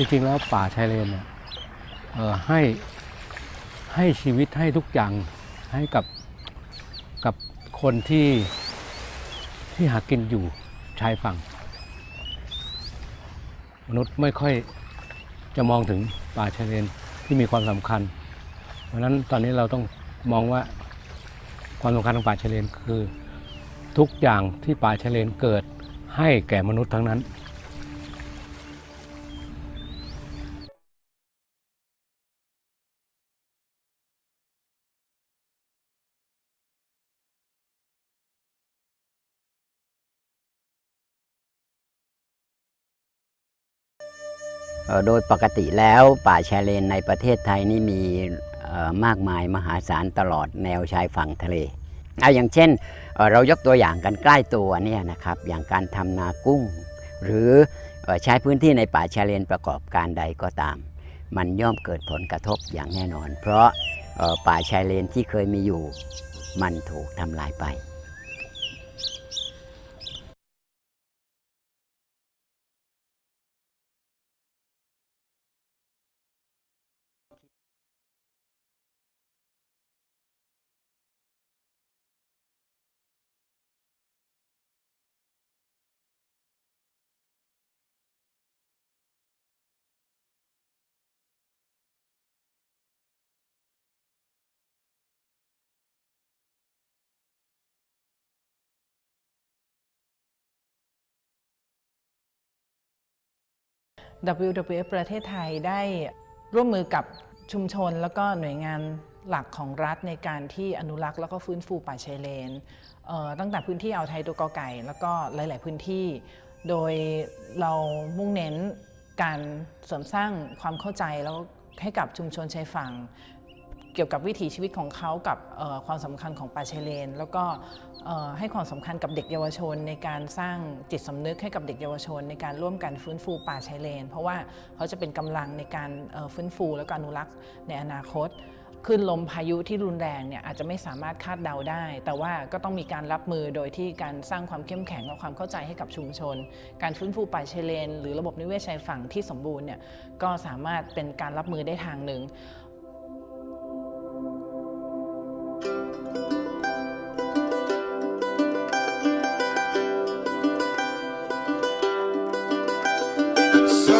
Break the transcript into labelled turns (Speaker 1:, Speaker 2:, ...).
Speaker 1: จริงๆแล้วป่าชายเลนเนี่ยให้ให้ชีวิตให้ทุกอย่างให้กับกับคนที่ที่หากินอยู่ชายฝั่ง มนุษย์ไม่ค่อยจะมองถึงป่าชายเลนที่มีความสำคัญ เพราะนั้นตอนนี้เราต้องมองว่าความสำคัญของป่าชายเลนคือทุกอย่างที่ป่าชายเลนเกิดให้แก่มนุษย์ทั้งนั้น
Speaker 2: โดยปกติแล้วป่าชายเลนในประเทศไทยนี่มีมากมายมหาศาลตลอดแนวชายฝั่งทะเลเอาอย่างเช่นเรายกตัวอย่างกันใกล้ตัวเนี่ยนะครับอย่างการทำนากุ้ง หรือใช้พื้นที่ในป่าชายเลนประกอบการใดก็ตาม มันย่อมเกิดผลกระทบอย่างแน่นอน เพราะป่าชายเลนที่เคยมีอยู่ มันถูกทำลายไป
Speaker 3: WWF ประเทศไทยได้ร่วมมือกับชุมชนแล้วก็หน่วยงานหลักของรัฐในการที่อนุรักษ์แล้วก็ฟื้นฟูป่าชายเลนเตั้งแต่พื้นที่อ่าวไทยตัวกอไก่ แล้วก็หลาย ๆ พื้นที่ โดยเรามุ่งเน้นการเสริมสร้างความเข้าใจแล้วให้กับชุมชนชายฝั่ง กี่ยวกับวิถีชีวิตของเขากับความสำคัญของป่าชายเลน แล้วก็ให้ความสำคัญกับเด็กเยาวชน ในการสร้างจิตสำนึกให้กับเด็กเยาวชน ในการร่วมกันฟื้นฟูป่าชายเลน เพราะว่าเขาจะเป็นกำลังในการฟื้นฟูและก็อนุรักษ์ในอนาคตคลื่นลมพายุที่รุนแรงเนี่ยอาจจะไม่สามารถคาดเดาได้ แต่ว่าก็ต้องมีการรับมือโดยที่การสร้างความเข้มแข็งและความเข้าใจให้กับชุมชน การฟื้นฟูป่าชายเลน หรือระบบนิเวศชายฝั่งที่สมบูรณ์เนี่ยก็สามารถเป็นการรับมือได้ทางหนึ่ง